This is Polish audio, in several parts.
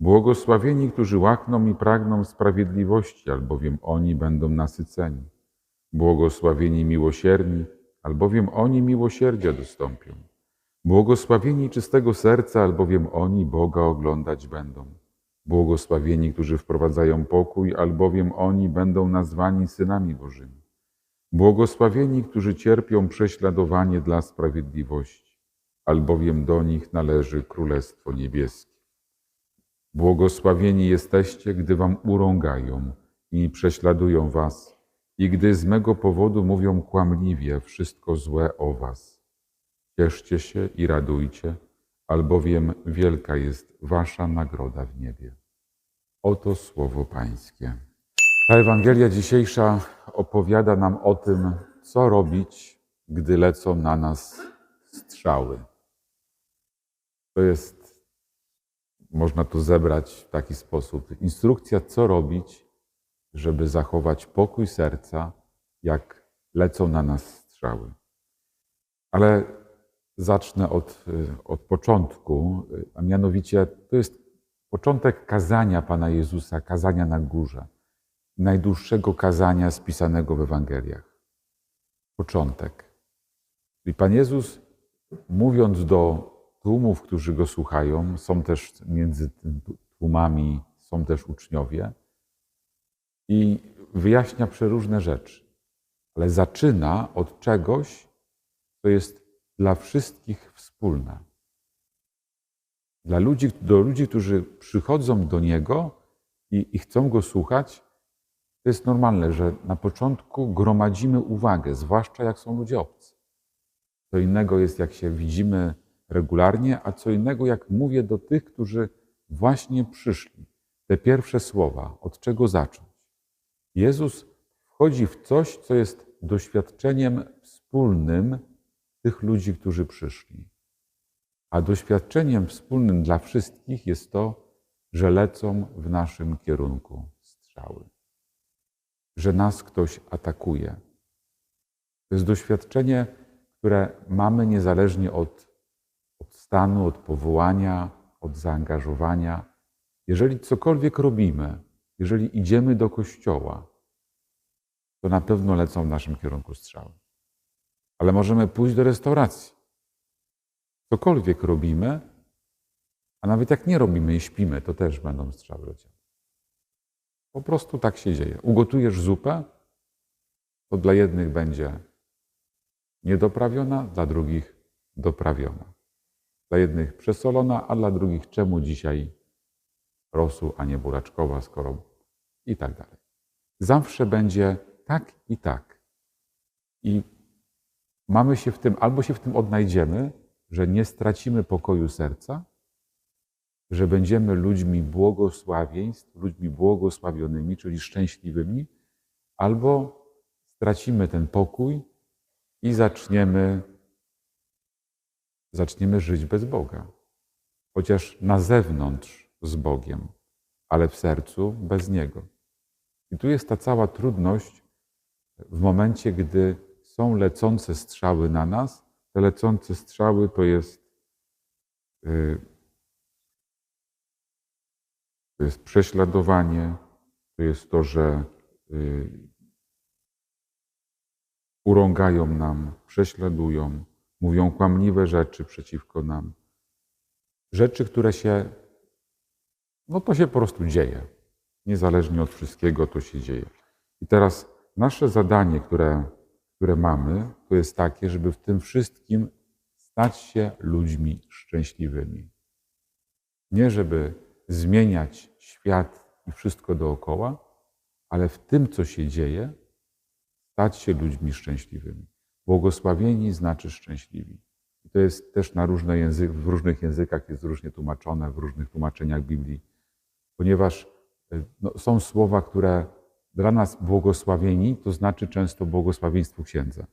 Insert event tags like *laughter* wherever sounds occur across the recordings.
Błogosławieni, którzy łakną i pragną sprawiedliwości, albowiem oni będą nasyceni. Błogosławieni miłosierni, albowiem oni miłosierdzia dostąpią. Błogosławieni czystego serca, albowiem oni Boga oglądać będą. Błogosławieni, którzy wprowadzają pokój, albowiem oni będą nazwani synami Bożymi. Błogosławieni, którzy cierpią prześladowanie dla sprawiedliwości, albowiem do nich należy Królestwo Niebieskie. Błogosławieni jesteście, gdy wam urągają i prześladują was, i gdy z mego powodu mówią kłamliwie wszystko złe o was. Cieszcie się i radujcie, albowiem wielka jest wasza nagroda w niebie. Oto słowo Pańskie. Ta Ewangelia dzisiejsza opowiada nam o tym, co robić, gdy lecą na nas strzały. To jest, można tu zebrać w taki sposób, instrukcja, co robić, żeby zachować pokój serca, jak lecą na nas strzały. Ale zacznę od, od początku, a mianowicie to jest początek kazania Pana Jezusa, kazania na górze najdłuższego kazania spisanego w Ewangeliach. Początek. I Pan Jezus, mówiąc do tłumów, którzy go słuchają, są też między tłumami, są też uczniowie, i wyjaśnia przeróżne rzeczy, ale zaczyna od czegoś, co jest dla wszystkich wspólne. Dla ludzi, do ludzi, którzy przychodzą do Niego i, i chcą Go słuchać, to jest normalne, że na początku gromadzimy uwagę, zwłaszcza jak są ludzie obcy. Co innego jest, jak się widzimy regularnie, a co innego, jak mówię do tych, którzy właśnie przyszli. Te pierwsze słowa, od czego zacząć. Jezus wchodzi w coś, co jest doświadczeniem wspólnym tych ludzi, którzy przyszli. A doświadczeniem wspólnym dla wszystkich jest to, że lecą w naszym kierunku strzały że nas ktoś atakuje. To jest doświadczenie, które mamy niezależnie od, stanu, od powołania, od zaangażowania. Jeżeli cokolwiek robimy, jeżeli idziemy do kościoła, to na pewno lecą w naszym kierunku strzały. Ale możemy pójść do restauracji. Cokolwiek robimy, a nawet jak nie robimy i śpimy, to też będą strzały leciały. Po prostu tak się dzieje. Ugotujesz zupę, to dla jednych będzie niedoprawiona, dla drugich doprawiona. Dla jednych przesolona, a dla drugich czemu dzisiaj rosół, a nie buraczkowa, skoro i tak dalej. Zawsze będzie tak i tak. I mamy się w tym, albo się w tym odnajdziemy, że nie stracimy pokoju serca, że będziemy ludźmi błogosławieństw, ludźmi błogosławionymi, czyli szczęśliwymi, albo stracimy ten pokój i zaczniemy, zaczniemy żyć bez Boga. Chociaż na zewnątrz z Bogiem, ale w sercu bez Niego. I tu jest ta cała trudność w momencie, gdy są lecące strzały na nas. Te lecące strzały to jest. Yy, to jest prześladowanie, to jest to, że y, urągają nam, prześladują, mówią kłamliwe rzeczy przeciwko nam. Rzeczy, które się, no to się po prostu dzieje. Niezależnie od wszystkiego to się dzieje. I teraz nasze zadanie, które, które mamy, to jest takie, żeby w tym wszystkim stać się ludźmi szczęśliwymi. Nie żeby zmieniać świat i wszystko dookoła, ale w tym, co się dzieje, stać się ludźmi szczęśliwymi. Błogosławieni znaczy szczęśliwi. I to jest też na różne języki, w różnych językach jest różnie tłumaczone, w różnych tłumaczeniach Biblii, ponieważ e, no, są słowa, które dla nas błogosławieni to znaczy często błogosławieństwo księdza.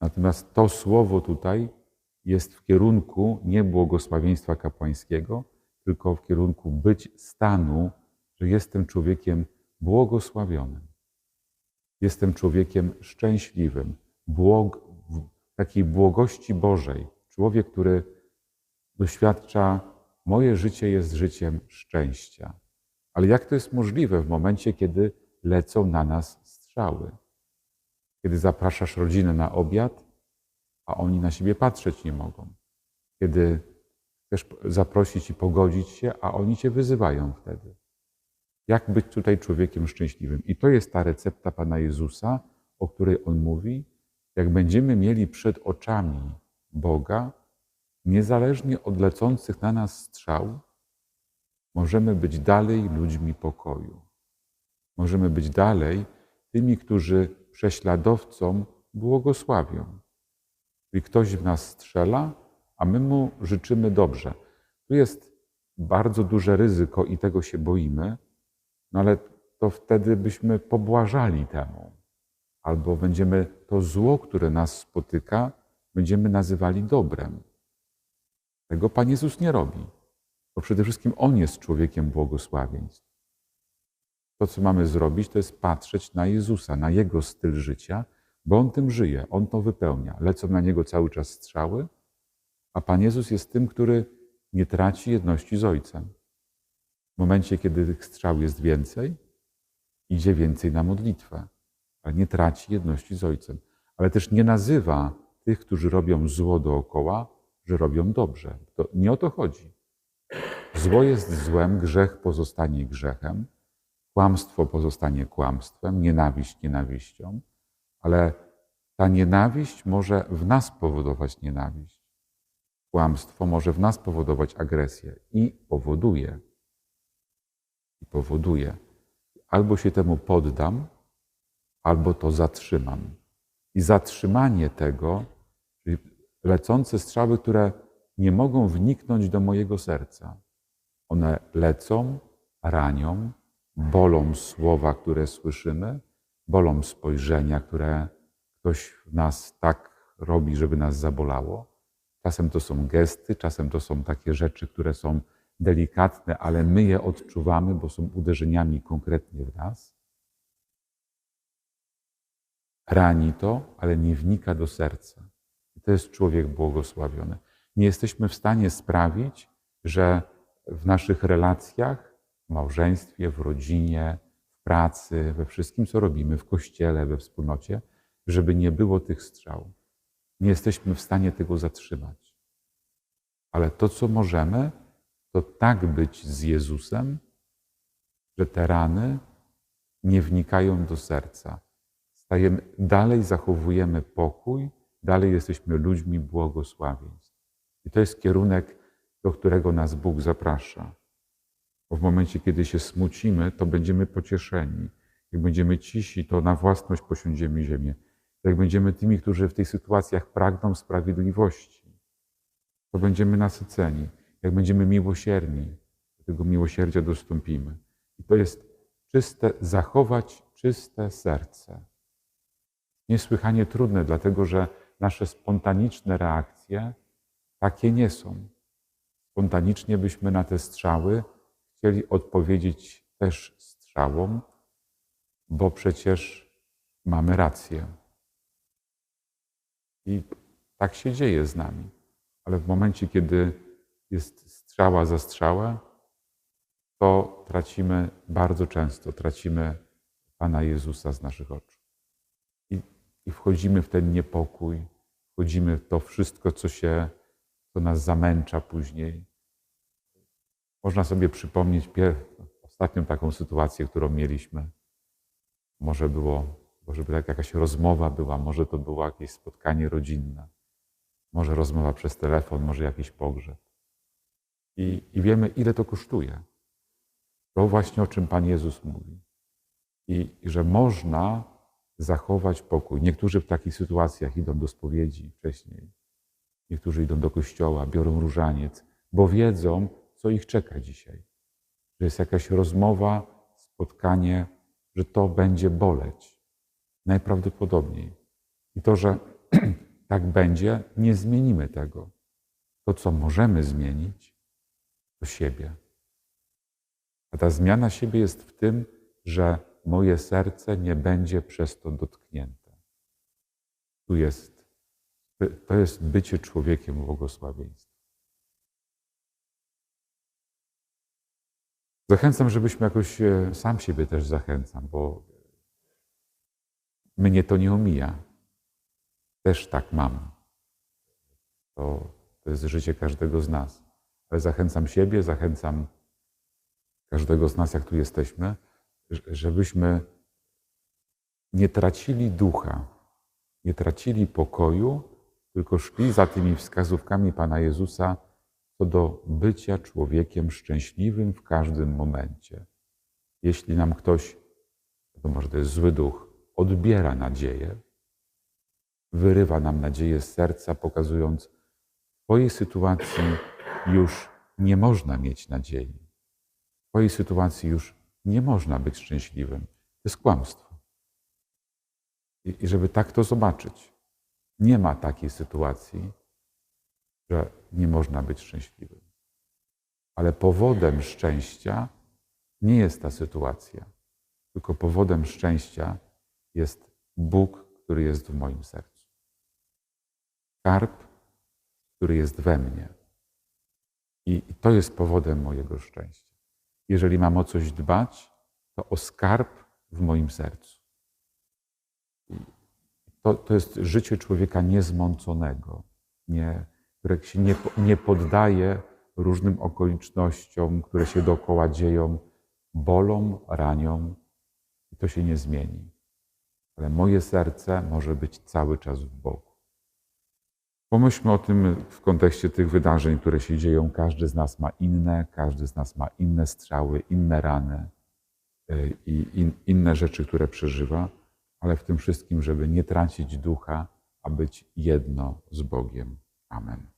Natomiast to słowo tutaj jest w kierunku nie błogosławieństwa kapłańskiego, tylko w kierunku być stanu, że jestem człowiekiem błogosławionym. Jestem człowiekiem szczęśliwym, błog, takiej błogości Bożej. Człowiek, który doświadcza, moje życie jest życiem szczęścia. Ale jak to jest możliwe w momencie, kiedy lecą na nas strzały? Kiedy zapraszasz rodzinę na obiad, a oni na siebie patrzeć nie mogą. Kiedy chcesz zaprosić i pogodzić się, a oni cię wyzywają wtedy. Jak być tutaj człowiekiem szczęśliwym? I to jest ta recepta Pana Jezusa, o której On mówi. Jak będziemy mieli przed oczami Boga, niezależnie od lecących na nas strzał, możemy być dalej ludźmi pokoju. Możemy być dalej tymi, którzy prześladowcom błogosławią. Czyli ktoś w nas strzela, a my mu życzymy dobrze. Tu jest bardzo duże ryzyko i tego się boimy, no ale to wtedy byśmy pobłażali temu. Albo będziemy to zło, które nas spotyka, będziemy nazywali dobrem. Tego Pan Jezus nie robi. Bo przede wszystkim On jest człowiekiem błogosławieństw. To, co mamy zrobić, to jest patrzeć na Jezusa, na Jego styl życia, bo On tym żyje, On to wypełnia. Lecą na Niego cały czas strzały, a Pan Jezus jest tym, który nie traci jedności z Ojcem. W momencie, kiedy tych strzał jest więcej, idzie więcej na modlitwę, nie traci jedności z Ojcem. Ale też nie nazywa tych, którzy robią zło dookoła, że robią dobrze. To nie o to chodzi. Zło jest złem, grzech pozostanie grzechem, kłamstwo pozostanie kłamstwem, nienawiść nienawiścią, ale ta nienawiść może w nas powodować nienawiść. Kłamstwo może w nas powodować agresję i powoduje. I powoduje. Albo się temu poddam, albo to zatrzymam. I zatrzymanie tego, czyli lecące strzały, które nie mogą wniknąć do mojego serca. One lecą, ranią, bolą słowa, które słyszymy, bolą spojrzenia, które ktoś w nas tak robi, żeby nas zabolało. Czasem to są gesty, czasem to są takie rzeczy, które są delikatne, ale my je odczuwamy, bo są uderzeniami konkretnie w nas. Rani to, ale nie wnika do serca. I to jest człowiek błogosławiony. Nie jesteśmy w stanie sprawić, że w naszych relacjach, w małżeństwie, w rodzinie, w pracy, we wszystkim, co robimy, w kościele, we wspólnocie, żeby nie było tych strzał. Nie jesteśmy w stanie tego zatrzymać. Ale to, co możemy, to tak być z Jezusem, że te rany nie wnikają do serca. Stajemy, dalej zachowujemy pokój, dalej jesteśmy ludźmi błogosławieństw. I to jest kierunek, do którego nas Bóg zaprasza. Bo w momencie, kiedy się smucimy, to będziemy pocieszeni. Jak będziemy cisi, to na własność posiądziemy ziemię. Jak będziemy tymi, którzy w tych sytuacjach pragną sprawiedliwości, to będziemy nasyceni. Jak będziemy miłosierni, do tego miłosierdzia dostąpimy. I to jest czyste, zachować czyste serce. Niesłychanie trudne, dlatego że nasze spontaniczne reakcje takie nie są. Spontanicznie byśmy na te strzały chcieli odpowiedzieć też strzałom, bo przecież mamy rację. I tak się dzieje z nami. Ale w momencie, kiedy jest strzała za strzała, to tracimy bardzo często, tracimy Pana Jezusa z naszych oczu. I, wchodzimy w ten niepokój, wchodzimy w to wszystko, co się, co nas zamęcza później. Można sobie przypomnieć ostatnią taką sytuację, którą mieliśmy. Może było może by tak jakaś rozmowa była, może to było jakieś spotkanie rodzinne, może rozmowa przez telefon, może jakiś pogrzeb. I, I wiemy, ile to kosztuje. To właśnie o czym Pan Jezus mówi. I, I że można zachować pokój. Niektórzy w takich sytuacjach idą do spowiedzi wcześniej. Niektórzy idą do kościoła, biorą różaniec, bo wiedzą, co ich czeka dzisiaj. Że jest jakaś rozmowa, spotkanie że to będzie boleć. Najprawdopodobniej. I to, że *clears throat* tak będzie, nie zmienimy tego. To, co możemy zmienić, to siebie. A ta zmiana siebie jest w tym, że moje serce nie będzie przez to dotknięte. Tu jest, to jest bycie człowiekiem błogosławieństwa. Zachęcam, żebyśmy jakoś, e, sam siebie też zachęcam, bo mnie to nie omija. Też tak mam. To, to jest życie każdego z nas. Ale zachęcam siebie, zachęcam każdego z nas, jak tu jesteśmy, żebyśmy nie tracili ducha, nie tracili pokoju, tylko szli za tymi wskazówkami Pana Jezusa co do bycia człowiekiem szczęśliwym w każdym momencie. Jeśli nam ktoś, to może to jest zły duch, odbiera nadzieję, wyrywa nam nadzieję z serca, pokazując, w Twojej sytuacji już nie można mieć nadziei. W Twojej sytuacji już nie można być szczęśliwym. To jest kłamstwo. I, i żeby tak to zobaczyć, nie ma takiej sytuacji, że nie można być szczęśliwym. Ale powodem szczęścia nie jest ta sytuacja, tylko powodem szczęścia jest Bóg, który jest w moim sercu. Skarb, który jest we mnie. I to jest powodem mojego szczęścia. Jeżeli mam o coś dbać, to o skarb w moim sercu. To, to jest życie człowieka niezmąconego, nie, które się nie, nie poddaje różnym okolicznościom, które się dookoła dzieją, bolą, ranią i to się nie zmieni. Ale moje serce może być cały czas w Bogu. Pomyślmy o tym w kontekście tych wydarzeń, które się dzieją. Każdy z nas ma inne, każdy z nas ma inne strzały, inne rany y, i in, inne rzeczy, które przeżywa, ale w tym wszystkim, żeby nie tracić ducha, a być jedno z Bogiem. Amen.